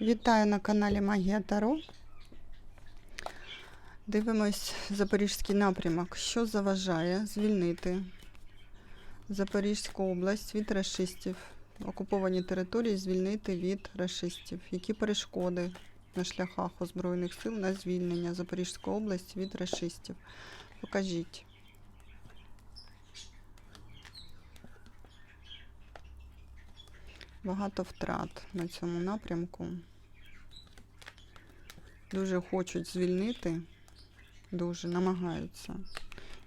Вітаю на каналі Магія Таро. Дивимось Запорізький напрямок. Що заважає звільнити Запорізьку область від расистів, окуповані території звільнити від расистів. Які перешкоди на шляхах озброєних сил на звільнення Запорізької області від расистів? Покажіть. Багато втрат на цьому напрямку. Дуже хочуть звільнити, дуже намагаються.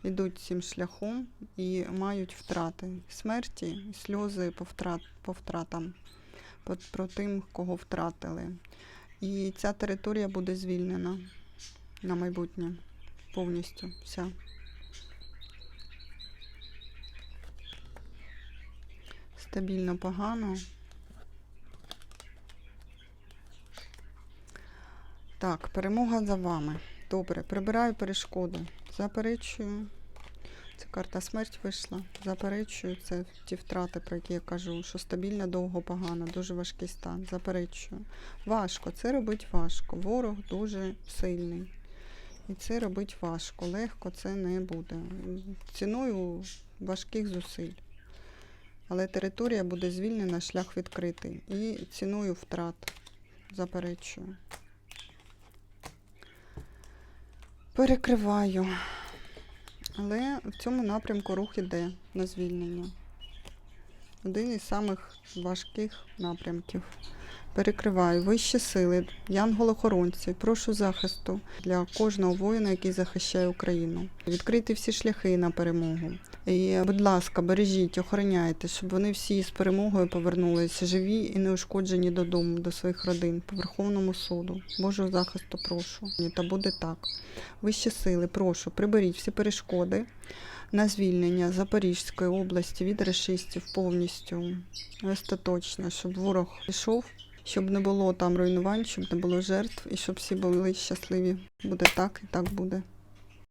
Ідуть цим шляхом і мають втрати. Смерті, сльози по, втрат, по втратам, по, про тим, кого втратили. І ця територія буде звільнена на майбутнє повністю вся. Стабільно погано. Так, перемога за вами. Добре, прибираю перешкоди. Заперечую. Це карта смерть вийшла. Заперечую. Це ті втрати, про які я кажу, що стабільно, довго, погано, дуже важкий стан. Заперечую. Важко. Це робить важко. Ворог дуже сильний. І це робить важко. Легко це не буде. Ціною важких зусиль. Але територія буде звільнена, шлях відкритий. І ціною втрат. Заперечую. Перекриваю. Але в цьому напрямку рух іде на звільнення. Один із самих важких напрямків. Перекриваю вищі сили, янголохоронці, прошу захисту для кожного воїна, який захищає Україну. Відкрити всі шляхи на перемогу. І, будь ласка, бережіть, охороняйте, щоб вони всі з перемогою повернулися живі і неушкоджені додому, до своїх родин, по Верховному суду. Божого захисту прошу. Та буде так. Вищі сили, прошу, приберіть всі перешкоди на звільнення Запорізької області від расистів повністю остаточно, щоб ворог пішов, щоб не було там руйнувань, щоб не було жертв і щоб всі були щасливі. Буде так і так буде.